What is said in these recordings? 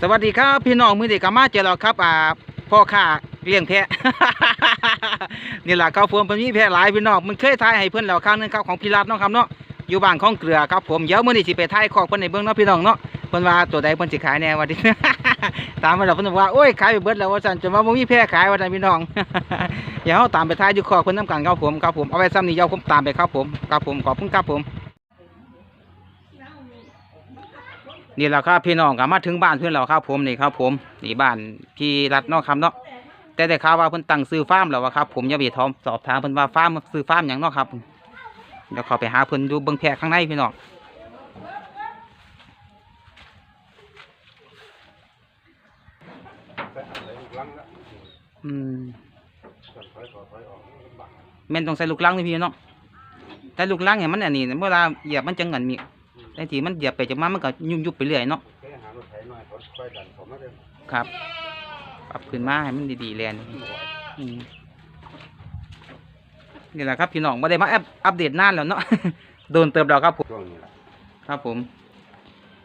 สวัสดีครับพี่น้องมือเด็กกามาเจอแล้วครับอ่าพ่อค้าเลี้ยงแพะนี่แหละครับผมเป็นมีแพะหลายพี่น้องมันเคยทายให้เพื่อนแล้วครั้งหนึงครับของพี่รัตเนาะครับเนาะอยู่บ้านของเกลือครับผมเดี๋ยวมื้อนี้สิไปทายคอกเพิ่นในเบิ่งเนาะพี่น้องเนาะเพิ่นว่าตัวใดเพิ่นสิขายแน่ว่าดิตามมาแล้วเพิ่นบอกว่าโอ้ยขายไปเบิดแล้วว่าซั่นจนว่าบ่มีแพะขายว่าซั่นพี่น้องเดี๋ยวเราตามไปทายอยู่คอกเพิ่นนํกันครับผมครับผมเอาไว้ซ้ำนี้เดี๋ยวผมตามไปครับผมครับผมขอบคุณครับผม นี่แหละครับพี่น้องก็มาถึงบ้านเพื่อนเราครับผมนี่ครับผมนี่บ้านพี่รัตเนาะครับเนาะแต่ได้ข่าวว่าเพิ่นตั้งซื้อฟาร์มแล้วว่าครับผมอย่าไปทอมสอบถามเพิ่นว่าฟาร์มซื้อฟาร์มหยังเนาะครับเดี๋ยวข้าไปหาเพิ่นดูเบิ่งแพะข้างในพี่น้องอืมแม่นต้องใส่ลูกลังนี่พี่เนาะแต่ลูกลังเนี่ยมันอันนี้เวลาเหยียบมันจังงันมี แต่ทีมันเหยียบไปจังมามันก็ยุ่มยุบไปเรื่อยเนาะครับ ปรับขึ้นมาให้มันดีๆแลนอืมนี่แหละครับพี่น้องไม่ได้มาอัปอัปเดตนานแล้วเนาะโดนเติมแล้วครับผมช่วงนี้แหละครับผม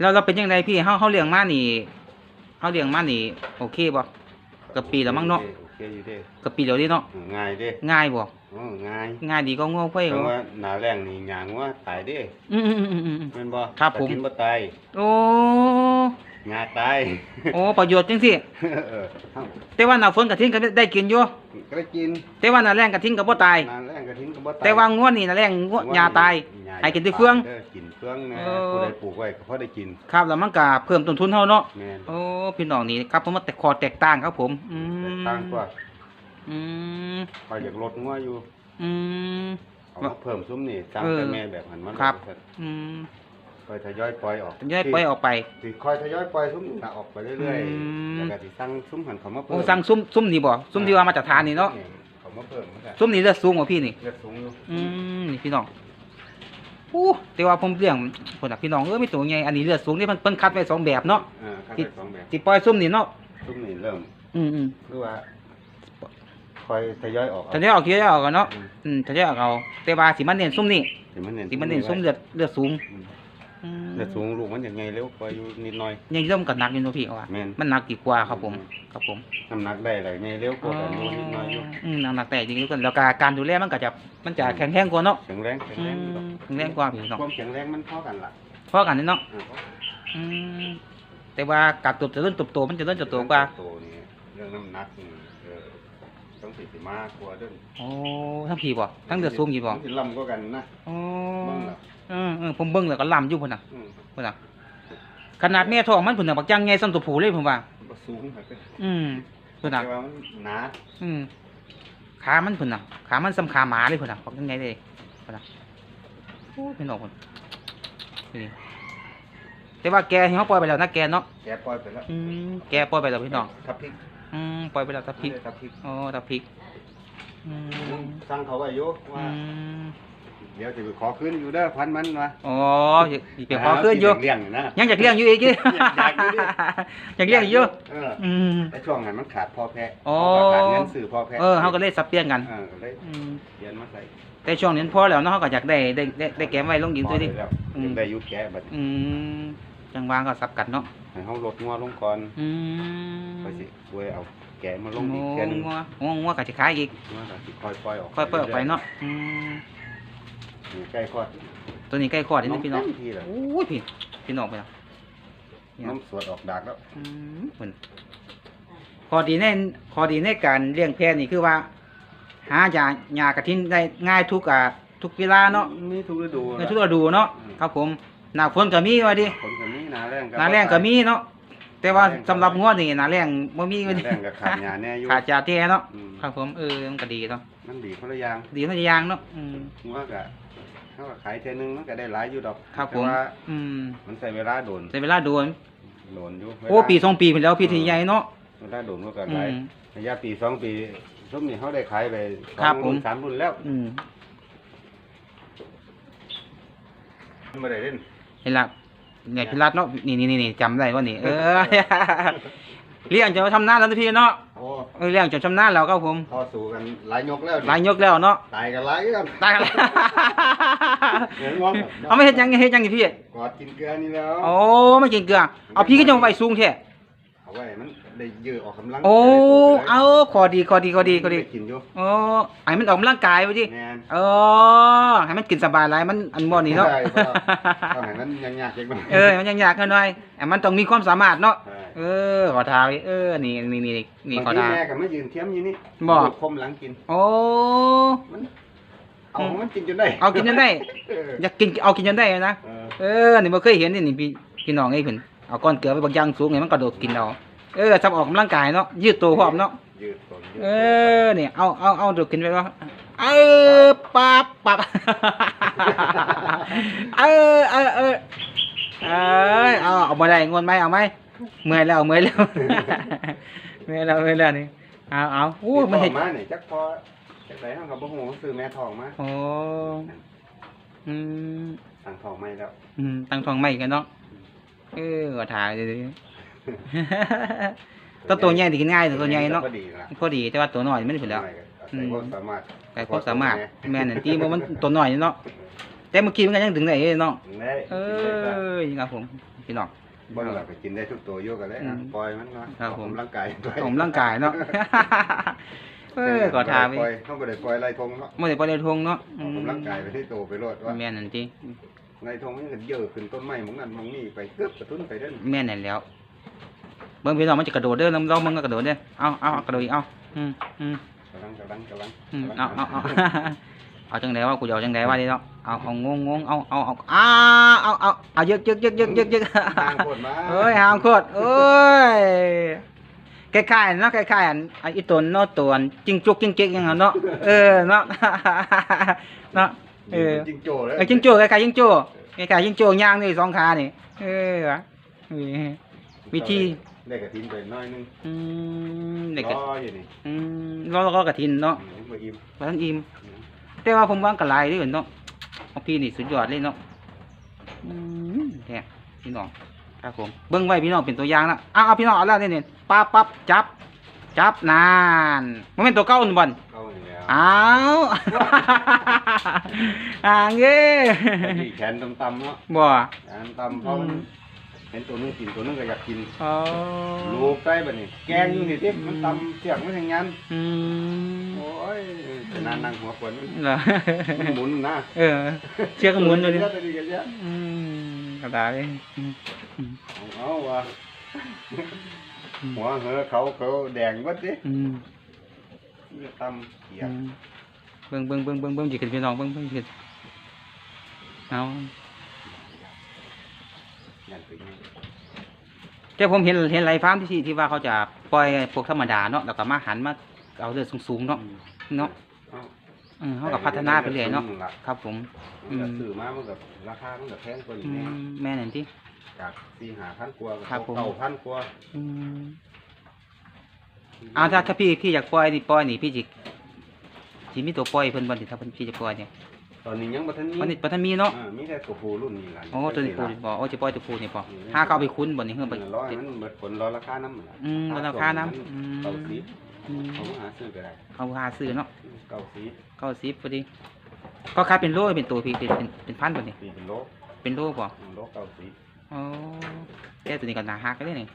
แล้วเราเป็นยังไงพี่เฮาเฮาเลี้ยงมานี่เฮาเลี้ยงมานี่ โอเคบ่เกับปีแล้วมั้งเนาะโอเคอยู่เด้เกับปีเดียวนี้เนาะง่ายเด้ง่ายบ่โอ้ง่ายง่ายดีก็ง้อค่อยเพบ่ราะว่าหนาแรงนี่หยางว่าตายเด้อืมอืมอืมอืม แม่นบ่ครับผม แต่กินบ่ตายโอ้งาตาย โอ้ประโยชน์จังซี่เออเอ้าแต่ว่าหน้าฝนกะทิ้งก็ได้กินอยู่ก็ได้กินแต่ว่าหน้าแรงกะทิ้งก็บ่ตาย หนาแรงก็ทิ้งก็บ่ตายแต่ว่างวดนี่หน้าแรงงวดยาตายหญ้ให้กินแต่เฟืองด้กินเฟืองนะเออ ผู้ใดปลูกไว้ก็พอได้กินครับแล้วมันก็เพิ่มต้นทุนเฮาเนาะแม่นโอ้พี่น้องนี่ครับผมว่าแต่คอแตกต่างครับผมอืม แตกต่างกว่า อืมคอยอยากลดงัวอยู่อืม เอามาเพิ่มซุ้มนี่สร้างเออแต่แม่แบบหันมันครับ อืมคอยทยอยปล่อยออกจะได้ปล่อยออกไป สิคอยทยอยปล่อยซุ้มนี่ออกไปเรื่อยอืม ๆแล้วก็สิสร้างซุ้มหันเขามาโอ้เพิ่มสั่งซุ้มซุ้มนี่บ่ซุ้มที่ว่ามาจากทานนี่เนาะเขามาเพิ่มมันก็ซุ้มนี่เลือดสูงกว่าพี่นี่ เลือดสูงอยู่อืมนี่พี่น้องอู้แต่ว่าผมเลี้ยงคนน่ะพี่น้องเออไม่ตัวใหญ่อันนี้เลือดสูงนี่เพิ่นเพิ่นคัดไว้สองแบบเนาะ อ่าคัดไปสองแบบ สิปล่อยซุ้มนี่เนาะซุ้มนี่เริ่ม อืมอืมคือว่า คอยทยอยออกจะได้ออกเยอะๆออกกันเนาะอืมอืมจะได้ออกเอาแต่ว่าสิมันเน้นซุ้มนี่สิมันเน้นสิมันเน้นซุ้มเลือดเลือดสูงอืมอืมเลือดสูงลูกมันอย่างไงเร็วกว่าอยู่นิดหน่อยยังเริ่มกับหนักอยู่เนาะพี่เอาว่าแม่นมันหนักกี่กว่าครับผมครับผมน้ำหนักได้อะไรไงเร็วกว่าแต่นูนิดหน่อยอยู่อืมหนักหนักแต่จริงๆกันแล้วก็การดูแลมันก็จะมันจะแข็งแรงกว่าเนาะแข็งแรงแข็งอืแรงมแข็งแรงกว่าพี่น้องความแข็งแรงมันเท่ากันล่ะเพราะกันนี่เนาะอ่าอืมแต่ว่าการตบจะเริ่มตบโตมันจะเริ่มจะโตกว่าโตนี่เรื่องน้ำหนักนี่เออ ต้องสิสิมากกว่าเด้อโอ้ทั้งผีบ่ทั้งเดือดซูมกี่บ่มันสิลำกว่ากันนะโอ้เบิ่งแล้วเออเออผมเบิ่งแล้วก็ลำอยู่พุ่นน่ะอืมพุ่นน่ะ ขนาดแม่ท้องมันพุ่นน่ะบักจังใหญ่ซ้ำตัวผู้เลยผมว่า บ่สูงครับอืมพุ่นน่ะ แต่ว่ามันหนาอืมขามันพุ่นน่ะ ขามันซ้ำขาหมาเลยพุ่นน่ะบักจังไงเลยพุ่นน่ะโอ้พี่น้องพุ่นนี่แต่ว่าแกเฮาปล่อยไปแล้วนะแกเนาะแกปล่อยไปแล้วอืมแกปล่อยไปแล้วพี่น้อง ทับพริก อืมปล่อยไปแล้วตะพริกทับพริกอ๋อตะพริกอืมสั่งเขาไว้อยู่อืว่ามเดี๋ยวจะไปขอคืนอยู่เด้อพันมันวะอ๋ออยากอยากไปขอขึ้นอยู่เลี้ยงอยู่นะยังอยากเลี้ยงอยู่อีกอยู่อยากอยู่ดิอยากเลี้ยงอยู่เอออืมแต่ช่วงนั้นมันขาดพ่อแพะอ๋อขาดเงินซื้อพ่อแพะเออเขาก็เลยสับเปลี่ยนกันเออก็เลยอืมเปลี่ยนมาใส่แต่ช่วงนี้พอแล้วเนาะเขาก็อยากได้ได้ได้ได้แก้มไว้ลงดินด้วยดิพอแล้วอืมได้อยุแกะบัดอืมจังหวางก็สับกันเนาะ ให้เฮาลดงัวลงก่อนอืมค่อยสิช่วยเอาแกะมาลโอ้งอีกแค่นึงงัวโอ้งัวก็จะขายอีกงัวก็สิค่อยปล่อยออกค่อยเปิดออกไปเนาะอืมนี่ใกล้คลอดตัวนี้ใกล้คลอดนี่นะพี่น้องเต็มที่แล้วโอ้ยพี่พี่น้องไปแล้วน้ำสวดออกดากแล้วอืมเหมือนข้อดีในข้อดีในการเลี้ยงแพะนี่คือว่า หายาหยากระทินได้ง่ายทุกอะทุกเวลาเนาะมีทุกฤดูในทุกฤดูเนาะอืมครับผม หน้าฝนก็มีว่าดิฝนก็มีหนาแรงหน้าแรงก็มีเนาะแต่ว่าสำหรับงวดนี่หน้าแรงบ่มีหว่านาดิแรงก็ขาดหญ้าแน่อยู่ขาดจาแท้เนาะอืมครับผมเออมันก็ดีเนาะมันดีคนละอย่างดีทั้งอย่างเนาะอืม งัวก็เฮาก็ขายเทื่อนึงมันก็ได้หลายอยู่ดอกครับผม แต่ว่าอืมมันใช้เวลาโดนใช้เวลาโดนโดนอยู่โอ้ปีสองปีไปแล้วพี่ทีใหญ่เนาะเวลาโดนก็อืหลายม ระยะปีสองปีส้มนี่เขาได้ขายไปสครัอบงผมรุ่นสามรุ่นแล้วอืม ไม่ได้เล่น เห็นละเนี่ยพี่รัตเนาะนี่นี่นี่จำได้ว่านี่ เออ เลี้ยงจนทำหน้านแล้วนะพี่เนาะโอ้เออเลี้ยงจนชำนาญแล้วครับผมต่อสู้กันหลายยกแล้วหลายยกแล้วเนาะตายกันหลายกันตายกันแล้วเห็นมั้งเอาไม่เห็นยังไงเห็นยังไงพี่กอดกินเกลือนี่แล้วโอ้ไม่กินเกลือเอาพี่ก็จะมาไว้สูงแท้ไว้มัน ได้ยืดออกกำลังโอ้จะได้โตไปลยเอาขอดีขอดีขอดีขอดีได้กินอยู่โอ้ให้มันออกกำลังกายไปดิแม่นเออให้มันกินสบายหลายมันอันบ่นี่เนาะใช่เพราะต้องให้มันยังยากๆจังหน่อยเออมันยังอยากกันหน่อยแต่มันต้องมีความสามารถเนาะใช่เออขอทาไว้เออนี่นี่นี่นี่ขบาองทีทาแม่ก็มายืนเทียมอยู่นี่บ่คมหลังกิน โอ้มันเอาของมันกินจนได้เอากินจนได้เอออยากกินเอากินจนได้นะเออเออนี่บ่เคยเห็นนี่นี่พี่พี่น้องไอ้เพิ่นเอาก้อนเกลือไปบางอย่างสูงนี่มันกระโดดกินเอา เออทำออกกำลังกายเนาะยืดตัวพร้อมเนาะยืดตนยืดเออเนี่ยเอาเอาเอาดูกินไปว่าเออปับปับเออเออเออเอยเอาเอามาได้งวนไหมเอาไหมเมื่อยแล้วเมื่อยแล้วเมื่อยแล้วเมื่อยแล้วนี่เอาเอาอู้มันเห็นทองมาเนี่ยจักพอจักไหนเฮาก็บ่ฮู้ซื้อแม่ทองมาโอ้อืมสั่งทองไม่แล้วอืมตั้งทองไม่กันเนาะเออก็ถ่ายเลย ตัวตัวใหญ่ดีกินง่ายตัวใหญ่เนาะก็ดีละพอดีแต่ว่าตัวน้อยมันไม่ถึงแล้วใส่ความสามารถไก่ความสามารถแม่นอั่นที่บ่มันตัวน้อยเนาะแต่เมื่อกี้มันก็ยังถึงได้เนาะได้เอ้ยครับผมพี่น้องบ่ล่ะไปกินได้ทุกตัวอยู่กันเลยอือะมปล่อยมันเนาะครับออกผมกำลังกายด้วยออกกำลังกายเนาะเออก็ทาไปปล่อยเฮาบ่ได้ปล่อยไรทงเนาะบ่ได้บ่ได้ทงเนาะออกกำลังกายไปที่โตไปโลดว่าแม่นนั่นติไรทงมันก็เยอะขึ้นต้นไม้หมองนั้นหมองนี้ไปเกือบกระตุ้นไปเด้อแม่นนั่นแล้วเบิ่งพี่น้องมันจะกระโดดเด้อลองมันก็กระโดดเด้อเอาเอาเอากระโดดอีกเอาอืมอืมกำลังกำลังกำลังอืมกำลังเอาเอาเอาเอาจังไดวะกูจะเอาจังไดวะนี่เนาะเอาเอางงงเอาเอาเอาอ้าเอาเอาเอาเยอะเยอะเยอะเยอะเยอะเยอะทางโคตรมาเอ้ยหามโคตรเอ้ยคล้ายๆเนาะคล้ายๆอันอันอีตนเนาะตัวอันจิ้งจุกจิ้งเจ๊กอยังนั้นเนาะเออเนาะเนาะเออจิงโจ้เลยไอ้จิ้งโจ้คล้ายๆจิ้งโจ้คล้ายๆจิ้งโจ้ย่างนี่สองขานี่เออวะเออวิธี ได้กระทินไปหน้อยนึงอืมเด็กก็รออยู่นี่อืมรอรอกระทินเนาะอืมบ่อิ่มบ่ทันอิ่มแต่ว่าผมวางกระไรเด้วยเนาะของพี่นี่สุดยอดเลยเนาะอืมแท้พี่น้องครับผมเบิ่งไว้พี่น้องเป็นตัวอย่างนะเอาเอาพี่น้องเอาแล้วนี่นี่ปั๊บปั๊บจับ จับนานมันเป็นตัวเก้าอุ่นบอลเข้านี่แล้วอ้าว อ่างเย้ไอ้ที่แขนตำๆเนาะบ่ แขนตำเพราะมันอืม เห็นตัวนึงกินตัวนึงก็อยากกินอ๋อลูกใกล้บัดนี้แกงอยู่นี่ที่มันตำเสียกมันอย่างงั้นอืมโอ้ยจะนานนั่งหัวขวนมันเหรอมันหมุนนะเออ เชือกก็หมุนอยู่ดิเยอะดีกันเยอะอืมกระดาษเลยอืมอืมเอาว่ะหัวเหอเขาเขาแดงวัดดิอืมตำเขียอืดมเบิ่งเบิ่งเบิ่งเบิ่งเบิ่งจิขึ้นพี่น้องเบิ่งเบิ่งจิเอา อย่างเป็นไงแต่ผมเห็นเห็นหลายฟาร์มที่ที่ว่าเขาจะปล่อยพวกธรรมดาเนาะแล้วก็มาหันมาเอาเลือดสูงๆเนาะเนาะเอาเออเขาก็พัฒนาไปเรื่อยเนาะครับ ผมมันก็ซื้อมามันกับราคามันกับแพงกว่าอืนี้มแม่นั่นที่ จากสี่หาพันกว่าครับผม เก้าพันกว่าอืมเอาถ้าถ้าพี่พี่อยากปล่อยนี่ปล่อยนี่พี่จิสิมีตัวปล่อยเพิ่นบ่นี่ถ้าเพิ่นพี่จะปล่อยเนี่ย ตอนนี้ยังบ่ทันมีมันนี่บ่ทันมีเนาะอ่ามีแต่ตัวผู้รุ่นนี้ล่ะโอ้ตัวนี้ปูนี่บ่โอ้จะปล่อยตัวปูนี่บ่ถ้าเขาเอาไปคุ้นบ่นี่เฮือมับ่นร้อยมันเบิดผลรอราคาน้ำล่ะอืมรอราคาน้ำอืม เก้าสิบอืมเขามาหาซื้อก็ได้เขาหาซื้อเนาะเก้าสิบเก้าสิบพอดี ก็ขายเป็นโลเป็นตัวพี่เป็นเป็นเป็นพันบ่นี่ปีเป็นโลเป็นโลบ่โลเก้าสิบอ๋อแต่ตัวนี้ก็หนาหักเลยนี่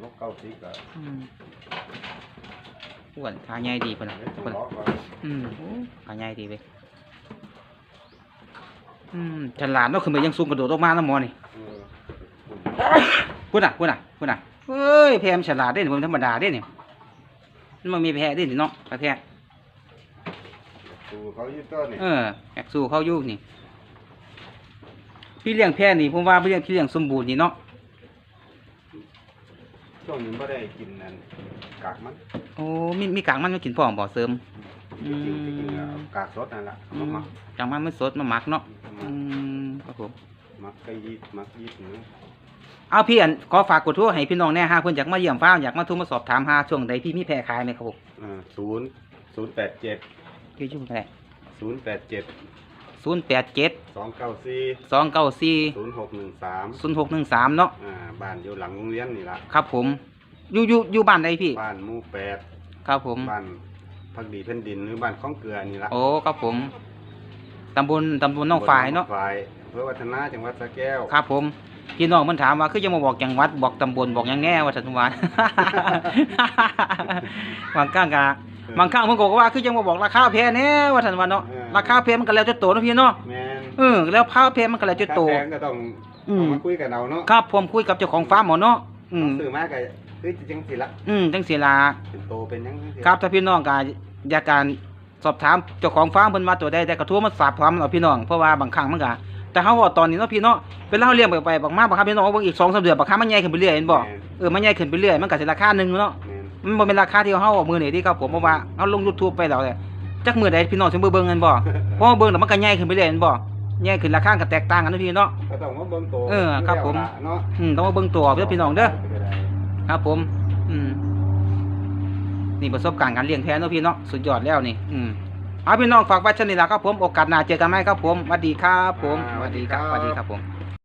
โลเก้าสิบก็อืมอ้วนขาใหญ่ดีพุ่นน่ะเล็กพุ่นล้อก็อืมโอ้ขาใหญ่ดีเว้ย อืมฉลาดเนาะขึ้นไปยังสูงกระโดดออกมาน้ำหมอนี่เออพุ่นน่ะพุ่นน่ะพุ่นน่ะเฮ้ยแพมนฉลาดเด้นี่บ่ธรรมดาเด้นี่มันบ่มีแพ้เด้นี่เนาะไปแพ้ตูเขาอยู่ต้นนี่เออแอกสู้เข้าอยู่นี่ พี่เลี้ยงแพ้นี่ผมว่าพี่เลี้ยงพี่เลี้ยงสมบูรณ์นี่เนาะ ช่วงนี้ไม่ได้กินนั่นกากมันโอ้มีมีกากมันมากินพร้อมบ่เสริมจริงๆที่จริงอะกากสดนั่นแหละอืมามมักจังมันมันสดมาหมักเนาะมาอืมครับผมมักไก่ยีดมักยีดเนื้อเอาพี่อันขอฝากกดโทั่วให้พี่น้องแน่ฮะเพิ่นอยากมาเยี่ยมฟ้าร์มอยากมาโทุมาสอบถามหาช่วงใดพี่มีแพร่ขายไหมครับผมศูนย์ศูนย์แปดเจ็ดพี่ชื่อแพร่ศูนย์แปดเจ็ด ศูนย์แปดเจ็ดสองเก้าสี่สองเก้าสี่ศูนย์หกหนึ่งสามศูนย์หกหนึ่งสามเนาะอ่าบ้านอยู่หลังโรงเรียนนี่ละครับผม อยู่อยู่อยู่บ้านใดพี่ บ้านหมู่แปดครับผม บ้านพักดีแผ่นดินหรือบ้านข้องเกลือนี่ละโอ้ครับผมตำบลตำบลน้องฝ่ายเนาะฝ่ายอำเพื่อวัฒนาจังหวัดสระแก้วครับผมพี่น้องมันถามว่าคือจะมาบอกจังหวัดบอกตำบลบอกหยังแน่ว่าสันทุวาน บางครั้งก็บางครั้งผมก็บอกว่าคือจะมาบอกราคาแพงแน่ว่าสันวานเนาะ ราคาแพงมันก็แล้วจะโตเนาะพี่เนาะแม่นเออแล้วผ้าแพงมันก็แล้วจะโตถ้าแพงก็ต้องอืม เอามาคุยกันเอาเนาะครับผมคุยกับเจ้าของฟาร์มหมอเนาะอืมซื้อมาก็เฮ้ยจังสิละอืมจังสีลา เป็นโตเป็นหยังจังสิครับถ้าพี่น้องก็อยากการสอบถามเจ้าของฟาร์มเพิ่นมาตัวใดแต่กระทู้มาสอบถามเราพี่น้องเพราะว่าบางครั้งมันก็แต่เฮาว่าตอนนี้เนาะพี่เนาะเป็นเล่าเลี้ยงไปไปบางมาบางครั้งพี่น้องว่าเบิ่งอีก2-3เดือนบางครั้งมันใหญ่ขึ้นไปเรื่อยเห็นบ่แม่นเออมันใหญ่ขึ้นไปเรื่อยมันก็สิราคาหนึงเนาะแม่นมันบ่เป็นราคาที่เฮาเอามือนี่ที่ครับผมเพราะว่าเฮาลง YouTube ไปแล้วแหละ จักมื้อใดพี่น้องสิมาเบิ่งกันบ่เพราะว่าเบิ่งแล้วมันก็ใหญ่ขึ้นไปเรื่อยเห็นบ่ใหญ่ขึ้นราคาก็แตกต่างกันเนาะพี่เนาะ ก็ต้องมาเบิ่งโตเออครับผม เนาะอืมต้องมาเบิ่งตัวเด้อพี่น้องเด้อครับ ผม อืมนี่ประสบการณ์การเลี้ยงแพะเนาะพี่เนาะสุดยอดแล้วนี่ อืมเอาพี่น้องฝากไว้ชนิดละครับผมโอกาสหน้าเจอกันไหมครับผมสวัสดีครับ ผมสวัสดีครับสวัสดีครับผม